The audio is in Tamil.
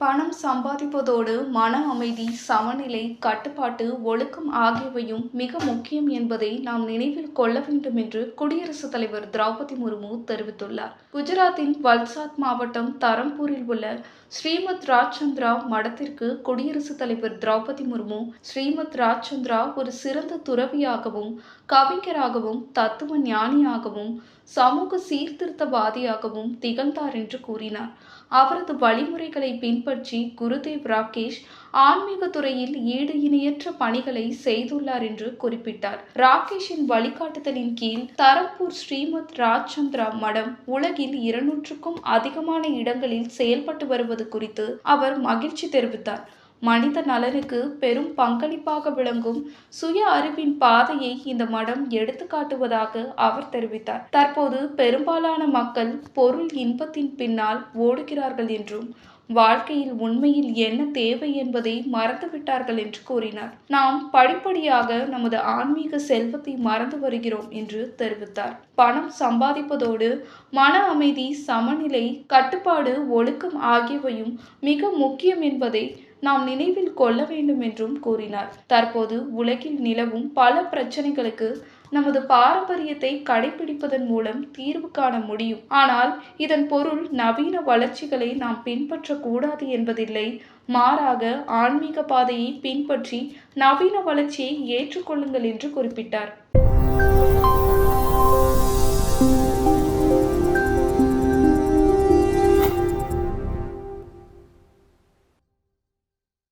பணம் சம்பாதிப்பதோடு மன அமைதி சமநிலை கட்டுப்பாட்டு ஒழுக்கம் ஆகியவையும் மிக முக்கியம் என்பதை நாம் நினைவில் கொள்ள வேண்டும் என்று குடியரசுத் தலைவர் திரௌபதி முர்மு தெரிவித்துள்ளார். குஜராத்தின் வல்சாத் மாவட்டம் தரம்பூரில் உள்ள ஸ்ரீமத் ராஜ்சந்திரா மடத்திற்கு குடியரசுத் தலைவர் திரௌபதி முர்மு ஸ்ரீமத் ராஜ்சந்திரா ஒரு சிறந்த துறவியாகவும் கவிஞராகவும் தத்துவ ஞானியாகவும் சமூக சீர்திருத்தவாதியாகவும் திகழ்ந்தார் என்று கூறினார். அவரது வழிமுறைகளை பின்பற்றி குருதேவ் ராகேஷ் ஆன்மீக துறையில் ஈடு இணையற்ற பணிகளை செய்துள்ளார் என்று குறிப்பிட்டார். ராகேஷின் வழிகாட்டுதலின் கீழ் தரம்பூர் ஸ்ரீமத் ராஜ்சந்திரா மடம் உலகில் இருநூற்றுக்கும் அதிகமான இடங்களில் செயல்பட்டு வருவது குறித்து அவர் மகிழ்ச்சி தெரிவித்தார். மனித நலனுக்கு பெரும் பங்களிப்பாக விளங்கும் சுய அறிவின் பாதையை இந்த மடம் எடுத்துக்காட்டுவதாக அவர் தெரிவித்தார். தற்போது பெரும்பாலான மக்கள் பொருள் இன்பத்தின் பின்னால் ஓடுகிறார்கள் என்றும் வாழ்க்கையில் உண்மையில் என்ன தேவை என்பதை மறந்துவிட்டார்கள் என்று கூறினார். நாம் படிப்படியாக நமது ஆன்மீக செல்வத்தை மறந்து வருகிறோம் என்று தெரிவித்தார். பணம் சம்பாதிப்பதோடு மன அமைதி சமநிலை கட்டுப்பாடு ஒழுக்கம் ஆகியவையும் மிக முக்கியம் என்பதை நாம் நினைவில் கொள்ள வேண்டும் என்றும் கூறினார். தற்போது உலகில் நிலவும் பல பிரச்சனைகளுக்கு நமது பாரம்பரியத்தை கடைபிடிப்பதன் மூலம் தீர்வு காண முடியும். ஆனால் இதன் பொருள் நவீன வளர்ச்சிகளை நாம் பின்பற்றக்கூடாது என்பதில்லை. மாறாக ஆன்மீக பாதையை பின்பற்றி நவீன வளர்ச்சியை ஏற்றுக்கொள்ளுங்கள் என்று குறிப்பிட்டார்.